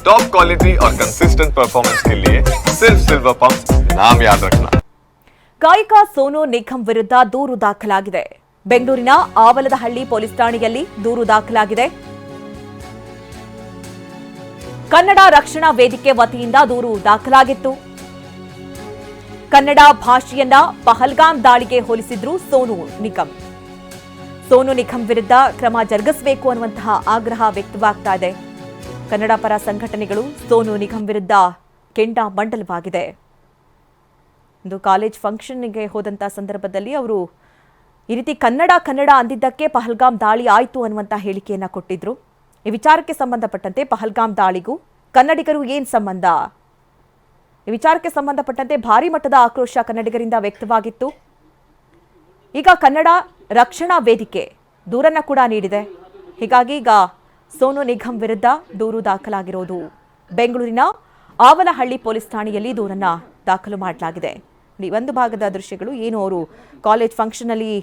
Top quality और consistent performance के लिए सिर्फ सिल्वर पंप नाम याद रखना ಗಾಯಕ ಸೋನು ನಿಗಮ್ ವಿರುದ್ಧ ದೂರು ದಾಖಲಾಗಿದೆ ಬೆಂಗಳೂರಿನ ಆವಲದಹಳ್ಳಿ ಪೊಲೀಸ್ ಠಾಣೆಯಲ್ಲಿ ದೂರು ದಾಖಲಾಗಿದೆ ಕನ್ನಡ ರಕ್ಷಣಾ ವೇದಿಕೆ ವತಿಯಿಂದ ದೂರು ದಾಖಲಾಗಿತ್ತು ಕನ್ನಡ ಭಾಷೆಯನ್ನ ಪಹಲ್ಗಾಮ್ ದಾಳಿಗೆ ಹೋಲಿಸಿದ್ರು ಸೋನು ನಿಗಮ್ ಸೋನು ನಿಗಮ್ ವಿರುದ್ಧ ಕ್ರಮ ಜರುಗಿಸಬೇಕು ಅನ್ನುವಂತಹ ಆಗ್ರಹ ವ್ಯಕ್ತವಾಗ್ತಾ ಇದೆ ಕನ್ನಡ ಪರ ಸಂಘಟನೆಗಳು ಸೋನು ನಿಗಮ್ ವಿರುದ್ಧ ಕೆಂಡ ಮಂಡಲವಾಗಿದೆ. ಒಂದು ಕಾಲೇಜ್ ಫಂಕ್ಷನ್ಗೆ ಹೋದಂಥ ಸಂದರ್ಭದಲ್ಲಿ ಅವರು, ಈ ರೀತಿ ಕನ್ನಡ ಕನ್ನಡ ಅಂದಿದ್ದಕ್ಕೆ ಪಹಲ್ಗಾಮ್ ದಾಳಿ ಆಯಿತು ಅನ್ನುವಂಥ ಹೇಳಿಕೆಯನ್ನ ಕೊಟ್ಟಿದ್ರು. ಈ ವಿಚಾರಕ್ಕೆ ಸಂಬಂಧಪಟ್ಟಂತೆ ಪಹಲ್ಗಾಮ್ ದಾಳಿಗೂ ಕನ್ನಡಿಗರು ಏನ್ ಸಂಬಂಧ? ಈ ವಿಚಾರಕ್ಕೆ ಸಂಬಂಧಪಟ್ಟಂತೆ ಭಾರಿ ಮಟ್ಟದ ಆಕ್ರೋಶ ಕನ್ನಡಿಗರಿಂದ ವ್ಯಕ್ತವಾಗಿತ್ತು. ಈಗ ಕನ್ನಡ ರಕ್ಷಣಾ ವೇದಿಕೆ ದೂರನ್ನ ಕೂಡ ನೀಡಿದೆ. ಹೀಗಾಗಿ ಈಗ ಸೋನು ನಿಗಮ್ ವಿರುದ್ಧ ದೂರು ದಾಖಲಾಗಿರೋದು ಬೆಂಗಳೂರಿನ ಆವಲಹಳ್ಳಿ ಪೊಲೀಸ್ ಠಾಣೆಯಲ್ಲಿ ದೂರನ್ನ ದಾಖಲು ಮಾಡಲಾಗಿದೆ. ಒಂದು ಭಾಗದ ದೃಶ್ಯಗಳು ಏನು? ಅವರು ಕಾಲೇಜ್ ಫಂಕ್ಷನ್ ಅಲ್ಲಿ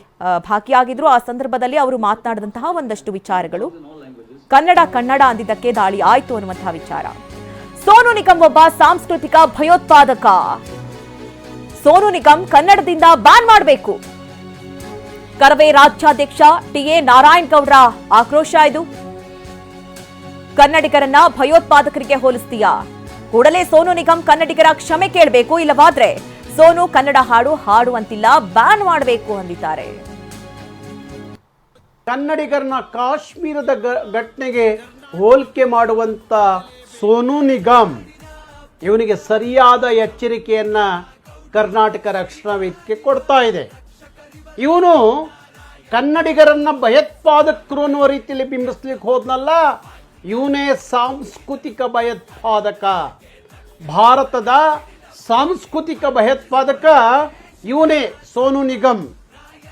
ಭಾಗಿಯಾಗಿದ್ರು. ಆ ಸಂದರ್ಭದಲ್ಲಿ ಅವರು ಮಾತನಾಡಿದಂತಹ ಒಂದಷ್ಟು ವಿಚಾರಗಳು. ಕನ್ನಡ ಕನ್ನಡ ಅಂದಿದ್ದಕ್ಕೆ ದಾಳಿ ಆಯ್ತು ಅನ್ನುವಂತಹ ವಿಚಾರ. ಸೋನು ನಿಗಮ್ ಒಬ್ಬ ಸಾಂಸ್ಕೃತಿಕ ಭಯೋತ್ಪಾದಕ. ಸೋನು ನಿಗಮ್ ಕನ್ನಡದಿಂದ ಬ್ಯಾನ್ ಮಾಡಬೇಕು. ಕರವೇ ರಾಜ್ಯಾಧ್ಯಕ್ಷ ಟಿಎ ನಾರಾಯಣ್ ಗೌಡ್ರ ಆಕ್ರೋಶ ಇದು. ಕನ್ನಡಿಗರನ್ನ ಭಯೋತ್ಪಾದಕರಿಗೆ ಹೋಲಿಸ್ತೀಯಾ? ಕೂಡಲೇ ಸೋನು ನಿಗಮ್ ಕನ್ನಡಿಗರ ಕ್ಷಮೆ ಕೇಳಬೇಕು ಇಲ್ಲವಾದ್ರೆ ಸೋನು ಕನ್ನಡ ಹಾಡು ಹಾಡುವಂತಿಲ್ಲ ಬ್ಯಾನ್ ಮಾಡಬೇಕು ಅಂದಿದ್ದಾರೆ. ಕನ್ನಡಿಗರನ್ನ ಕಾಶ್ಮೀರದ ಘಟನೆಗೆ ಹೋಲಿಕೆ ಮಾಡುವಂಥ ಸೋನು ನಿಗಮ್ ಇವನಿಗೆ ಸರಿಯಾದ ಎಚ್ಚರಿಕೆಯನ್ನ ಕರ್ನಾಟಕ ರಕ್ಷಣಾ ವೇದಿಕೆ ಕೊಡ್ತಾ ಇದೆ. ಇವನು ಕನ್ನಡಿಗರನ್ನ ಭಯೋತ್ಪಾದಕರು ಅನ್ನುವ ರೀತಿಯಲ್ಲಿ ಬಿಂಬಿಸ್ಲಿಕ್ಕೆ ಹೋದ್ನಲ್ಲ ಇವನೇ ಸಾಂಸ್ಕೃತಿಕ ಭಯೋತ್ಪಾದಕ. ಭಾರತದ ಸಾಂಸ್ಕೃತಿಕ ಭಯೋತ್ಪಾದಕ ಇವನೇ ಸೋನು ನಿಗಮ್.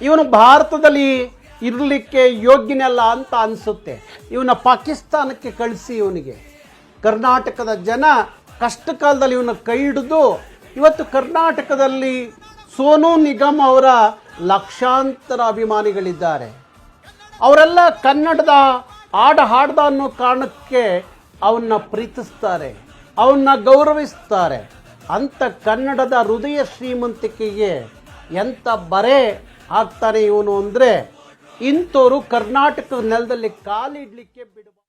ಇವನು ಭಾರತದಲ್ಲಿ ಇರಲಿಕ್ಕೆ ಯೋಗ್ಯನಲ್ಲ ಅಂತ ಅನಿಸುತ್ತೆ. ಇವನ ಪಾಕಿಸ್ತಾನಕ್ಕೆ ಕಳಿಸಿ ಇವನಿಗೆ. ಕರ್ನಾಟಕದ ಜನ ಕಷ್ಟ ಕಾಲದಲ್ಲಿ ಇವನ ಕೈ ಹಿಡಿದು ಇವತ್ತು ಕರ್ನಾಟಕದಲ್ಲಿ ಸೋನು ನಿಗಮ್ ಅವರ ಲಕ್ಷಾಂತರ ಅಭಿಮಾನಿಗಳಿದ್ದಾರೆ. ಅವರೆಲ್ಲ ಕನ್ನಡದ ಆಡ ಹಾಡ್ದ ಅನ್ನೋ ಕಾರಣಕ್ಕೆ ಅವನ್ನ ಪ್ರೀತಿಸ್ತಾರೆ, ಅವನ್ನ ಗೌರವಿಸ್ತಾರೆ. ಅಂತ ಕನ್ನಡದ ಹೃದಯ ಶ್ರೀಮಂತಿಕೆಗೆ ಎಂಥ ಬರೆ ಆಗ್ತಾನೆ ಇವನು ಅಂದರೆ ಇಂಥವರು ಕರ್ನಾಟಕ ನೆಲದಲ್ಲಿ ಕಾಲಿಡಲಿಕ್ಕೆ ಬಿಡಬಾರ್ದು